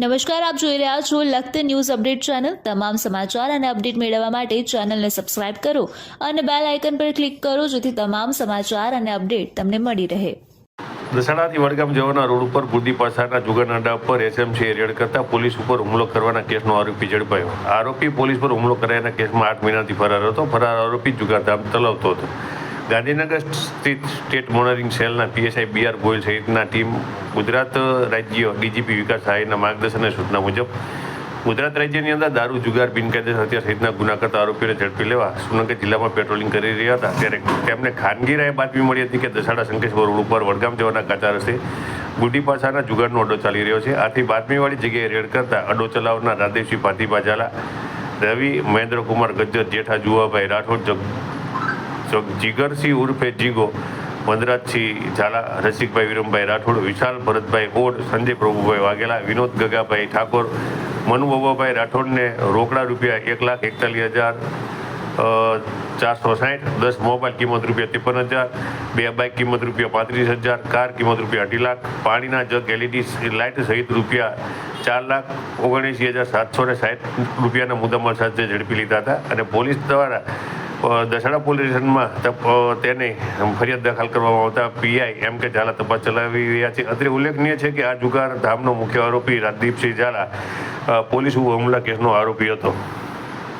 નમસ્કાર, આપ જોઈ રહ્યા છો લખત ન્યૂઝ અપડેટ ચેનલ. તમામ સમાચાર અને અપડેટ મેળવવા માટે ચેનલને સબસ્ક્રાઇબ કરો અને બેલ આઇકન પર ક્લિક કરો જેથી તમામ સમાચાર અને અપડેટ તમને મળી રહે. દસાડાથી વડગામ જવાના રોડ ઉપર બુદ્ધિ પાસાના જુગારના અડ્ડા પર એસએમસીએ રેડ કરતા પોલીસ ઉપર હુમલો કરવાના કેસનો આરોપી ઝડપાયો. આરોપી પોલીસ પર હુમલો કરાયાના કેસમાં આઠ મહિનાથી ફરાર હતો. ફરાર આરોપી જુગાધામ ચલાવતો હતો. ગાંધીનગર સ્થિત સ્ટેટ મોનિટરિંગ સેલના પીએસઆઈ બી આર ગોયલ સહિતના ટીમ ગુજરાત રાજ્ય ડીજીપી વિકાસ સહાયના માર્ગદર્શન અને સૂચના મુજબ ગુજરાત રાજ્યની અંદર દારૂ, જુગાર, બિનકાયદેસર હત્યા સહિતના ગુના કરતા આરોપીઓને ઝડપી લેવા સુરનગર જિલ્લામાં પેટ્રોલિંગ કરી રહ્યા હતા. ત્યારે તેમને ખાનગી રાય બાતમી મળી હતી કે દસાડા શંકેશ્વર રોડ ઉપર વડગામ જવાના કાચા રસ્તે ગુડી પાસાના જુગારનો અડ્ડો ચાલી રહ્યો છે. આથી બાતમીવાળી જગ્યાએ રેડ કરતા અડ્ડો ચલાવનાર રાધેશી પાથીબા ઝાલા રવિ મહેન્દ્રકુમાર ગજ્જર, જેઠા જુવાભાઈ રાઠોડ, જગ જગ- જીગરસિંહ ઉર્ફે જીગો વનરાજસિંહ ઝાલા, રસિકભાઈ વિરમભાઈ રાઠોડ, વિશાલ ભરતભાઈ ઓડ, સંજય પ્રભુભાઈ વાઘેલા, વિનોદ ગગાભાઈ ઠાકોર, મનુ બાબાભાઈ રાઠોડને રોકડા રૂપિયા એક લાખ એકતાલીસ હજાર ચારસો સાહીઠ દસ મોબાઈલ કિંમત રૂપિયા ત્રેપન હજાર, બે બાઇક કિંમત રૂપિયા પાંત્રીસ હજાર, કાર કિંમત રૂપિયા અઢી લાખ, પાણીના જગ એલઈડી લાઇટ સહિત રૂપિયા ચાર લાખ, ઓગણએંસી હજાર સાતસો ને સાઠ રૂપિયાના મુદ્દામાં સાથે ઝડપી લીધા હતા અને પોલીસ દ્વારા દસાડા પોલીસ સ્ટેશનમાં તેને ફરિયાદ દાખલ કરવામાં આવતા પીઆઈ એમ કે ઝાલા તપાસ ચલાવી રહ્યા છે. અત્રે ઉલ્લેખનીય છે કે આ જુગાર ધામનો મુખ્ય આરોપી રાજદીપસિંહ ઝાલા પોલીસ હુમલા કેસનો આરોપી હતો.